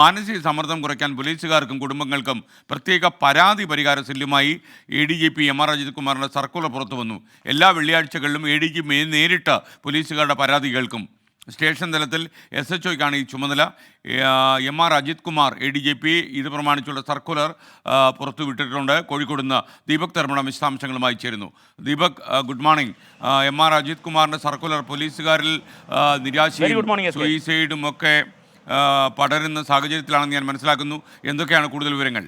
മാനസിക സമ്മർദ്ദം കുറയ്ക്കാൻ പോലീസുകാർക്കും കുടുംബങ്ങൾക്കും പ്രത്യേക പരാതി പരിഹാര സെല്ലുമായി A D G P M R Ajith കുമാറിന്റെ സർക്കുലർ പുറത്തു വന്നു. എല്ലാ വെള്ളിയാഴ്ചകളിലും എ ഡി ജി പി നേരിട്ട് പോലീസുകാരുടെ പരാതി കേൾക്കും. സ്റ്റേഷൻ തലത്തിൽ എസ് എച്ച് ഒക്കാണ് ഈ ചുമതല. M R Ajith Kumar A D G P ഇത് പ്രമാണിച്ചുള്ള സർക്കുലർ പുറത്തുവിട്ടിട്ടുണ്ട് കോഴിക്കോട് നിന്ന് ദീപക് തർമ്മണ വിശദാംശങ്ങളുമായി ചേരുന്നു. Deepak good morning. M R Ajith കുമാറിന്റെ സർക്കുലർ പോലീസുകാരിൽ നിരാശയും സൂയിസൈഡും ഒക്കെ പടരുന്ന സാഹചര്യത്തിലാണെന്ന് ഞാൻ മനസ്സിലാക്കുന്നു. എന്തൊക്കെയാണ് കൂടുതൽ വിവരങ്ങൾ?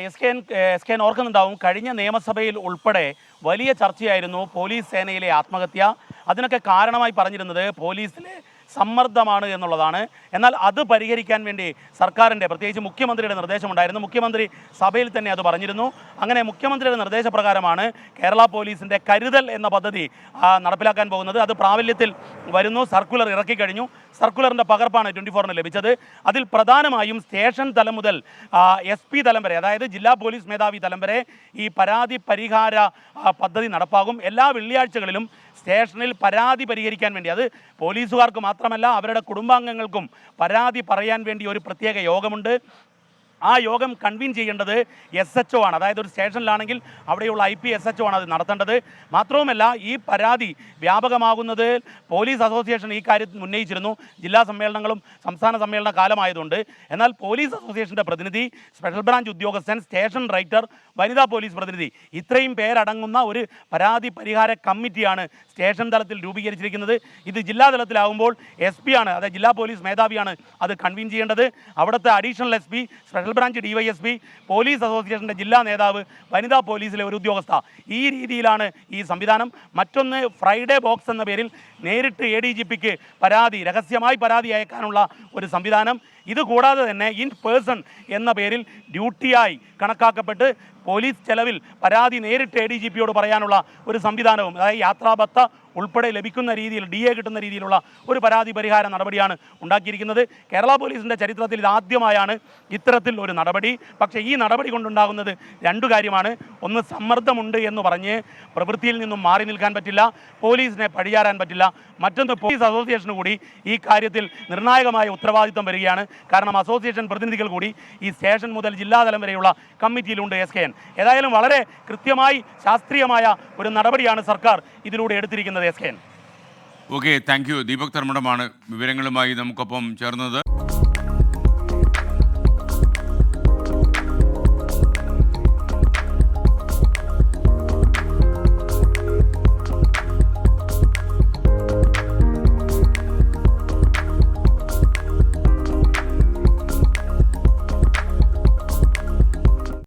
എസ് കെ എസ് കെ ഓർക്കുന്നുണ്ടാവും. കഴിഞ്ഞ നിയമസഭയിൽ ഉൾപ്പെടെ വലിയ ചർച്ചയായിരുന്നു പോലീസ് സേനയിലെ ആത്മഹത്യ. അതിനൊക്കെ കാരണമായി പറഞ്ഞിരുന്നത് പോലീസിലെ സമ്മർദ്ദമാണ് എന്നുള്ളതാണ്. എന്നാൽ അത് പരിഹരിക്കാൻ വേണ്ടി സർക്കാരിന്റെ പ്രത്യേകിച്ച് മുഖ്യമന്ത്രിയുടെ നിർദ്ദേശമുണ്ടായിരുന്നു. മുഖ്യമന്ത്രി സഭയിൽ തന്നെ അത് പറഞ്ഞിരുന്നു. അങ്ങനെ മുഖ്യമന്ത്രിയുടെ നിർദ്ദേശപ്രകാരമാണ് കേരള പോലീസിന്റെ കരുതൽ എന്ന പദ്ധതി നടപ്പിലാക്കാൻ പോകുന്നത്. അത് പ്രാബല്യത്തിൽ വരുന്നു സർക്കുലർ ഇറക്കി കഴിഞ്ഞു. സർക്കുലറിന്റെ പകർപ്പാണ് ട്വന്റി ഫോറിന് ലഭിച്ചത്. അതിൽ പ്രധാനമായും സ്റ്റേഷൻ തലം മുതൽ എസ് പി തലം വരെ അതായത് ജില്ലാ പോലീസ് മേധാവി തലം വരെ ഈ പരാതി പരിഹാര പദ്ധതി നടപ്പാകും. എല്ലാ വെള്ളിയാഴ്ചകളിലും സ്റ്റേഷനിൽ പരാതി പരിഹരിക്കാൻ വേണ്ടി അത് പോലീസുകാർക്ക് മാത്രമല്ല അവരുടെ കുടുംബാംഗങ്ങൾക്കും പരാതി പറയാൻ വേണ്ടി ഒരു പ്രത്യേക യോഗമുണ്ട്. ആ യോഗം കൺവീൻ ചെയ്യേണ്ടത് എസ് എച്ച് ഒ ആണ്. അതായത് ഒരു സ്റ്റേഷനിലാണെങ്കിൽ അവിടെയുള്ള I P S H O ആണ് അത് നടത്തേണ്ടത്. മാത്രവുമല്ല ഈ പരാതി വ്യാപകമാകുന്നത് പോലീസ് അസോസിയേഷൻ ഈ കാര്യം ഉന്നയിച്ചിരുന്നു. ജില്ലാ സമ്മേളനങ്ങളും സംസ്ഥാന സമ്മേളന കാലമായതുകൊണ്ട്. എന്നാൽ പോലീസ് അസോസിയേഷന്റെ പ്രതിനിധി സ്പെഷ്യൽ ബ്രാഞ്ച് ഉദ്യോഗസ്ഥൻ സ്റ്റേഷൻ റൈറ്റർ വനിതാ പോലീസ് പ്രതിനിധി ഇത്രയും പേരടങ്ങുന്ന ഒരു പരാതി പരിഹാര കമ്മിറ്റിയാണ് സ്റ്റേഷൻ തലത്തിൽ രൂപീകരിച്ചിരിക്കുന്നത്. ഇത് ജില്ലാ തലത്തിലാവുമ്പോൾ എസ് പി ആണ് അതായത് ജില്ലാ പോലീസ് മേധാവിയാണ് അത് കൺവീൻ ചെയ്യേണ്ടത്. അവിടുത്തെ additional S P special branch DYSP police അസോസിയേഷന്റെ ജില്ലാ നേതാവ് വനിതാ പോലീസിലെ ഒരു ഉദ്യോഗസ്ഥ. ഈ രീതിയിലാണ് ഈ സംവിധാനം. മറ്റൊന്ന് ഫ്രൈഡേ ബോക്സ് എന്ന പേരിൽ നേരിട്ട് എ ഡി ജി പിക്ക് പരാതി രഹസ്യമായി പരാതി അയക്കാനുള്ള ഒരു സംവിധാനം. ഇത് കൂടാതെ തന്നെ ഇൻ പേഴ്സൺ എന്ന പേരിൽ ഡ്യൂട്ടിയായി കണക്കാക്കപ്പെട്ട് പോലീസ് ചെലവിൽ പരാതി നേരിട്ട് എ ഡി ജി പിയോട് പറയാനുള്ള ഒരു സംവിധാനവും അതായത് യാത്രാബത്ത ഉൾപ്പെടെ ലഭിക്കുന്ന രീതിയിൽ ഡി എ കിട്ടുന്ന രീതിയിലുള്ള ഒരു പരാതി പരിഹാര നടപടിയാണ് ഉണ്ടാക്കിയിരിക്കുന്നത്. കേരള പോലീസിന്റെ ചരിത്രത്തിൽ ഇതാദ്യമായാണ് ഇത്തരത്തിൽ ഒരു നടപടി. പക്ഷേ ഈ നടപടി കൊണ്ടുണ്ടാകുന്നത് രണ്ടു കാര്യമാണ്. ഒന്ന് സമ്മർദ്ദമുണ്ട് എന്ന് പറഞ്ഞ് പ്രവൃത്തിയിൽ നിന്നും മാറി നിൽക്കാൻ പറ്റില്ല പോലീസിനെ പഴിയാറാൻ പറ്റില്ല. മറ്റൊന്ന് പോലീസ് അസോസിയേഷന് കൂടി ഈ കാര്യത്തിൽ നിർണായകമായ ഉത്തരവാദിത്വം വരികയാണ്. കാരണം അസോസിയേഷൻ പ്രതിനിധികൾ കൂടി ഈ സ്റ്റേഷൻ മുതൽ ജില്ലാതലം വരെയുള്ള കമ്മിറ്റിയിലുണ്ട് എസ് കെ എൻ. ഏതായാലും വളരെ കൃത്യമായി ശാസ്ത്രീയമായ ഒരു നടപടിയാണ് സർക്കാർ ഇതിലൂടെ എടുത്തിരിക്കുന്നത് S K N. Okay thank you Deepak തർമ്മടമാണ് വിവരങ്ങളുമായി നമുക്കൊപ്പം ചേർന്നത്.